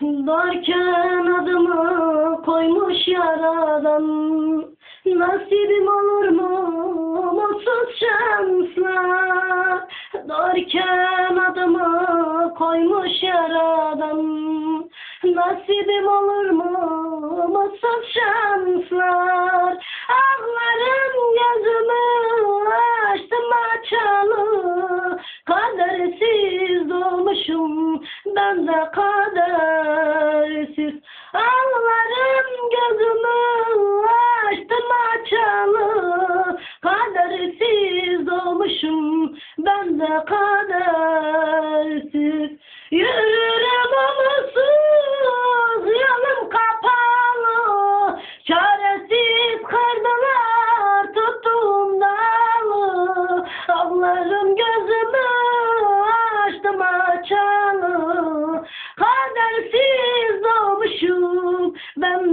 Darken adımı koymuş yaradan. Nasibim olur mu mutsuz şanslar? Darken adımı koymuş yaradan. Nasibim olur mu mutsuz şanslar? Ağlarım gözümü açtım açalı. Kadersiz doğmuşum ben de kadersiz Ağlarım gözümü açtım açalı. Kadersiz doğmuşum ben de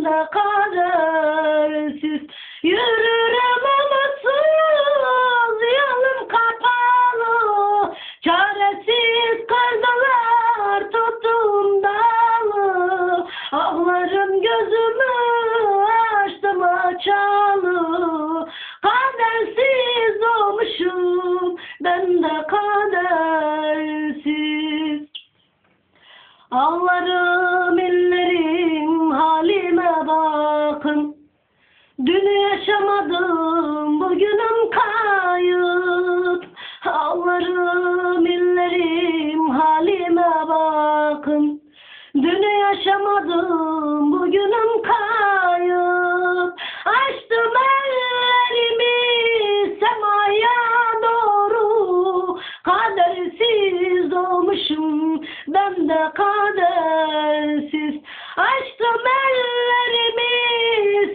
de kadersiz Yürürüm umutsuz yolum kapalı. Çaresiz kırdılar tuttum dalı. Ağlarım gözümü açtım açalı. Kadersiz doğmuşum ben de kadersiz. Ağlarım ellerim yakın Dünü yaşamadım bugünüm kayıp. Açtım ellerimi semaya doğru. Kadersiz olmuşum ben de kadersiz. Açtım ellerimi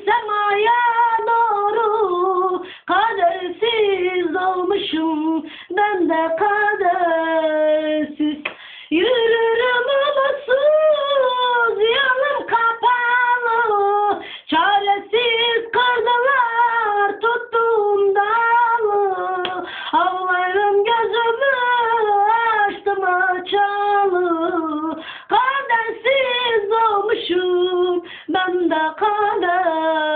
semaya doğru. Kadersiz olmuşum ben de kadersiz the corner.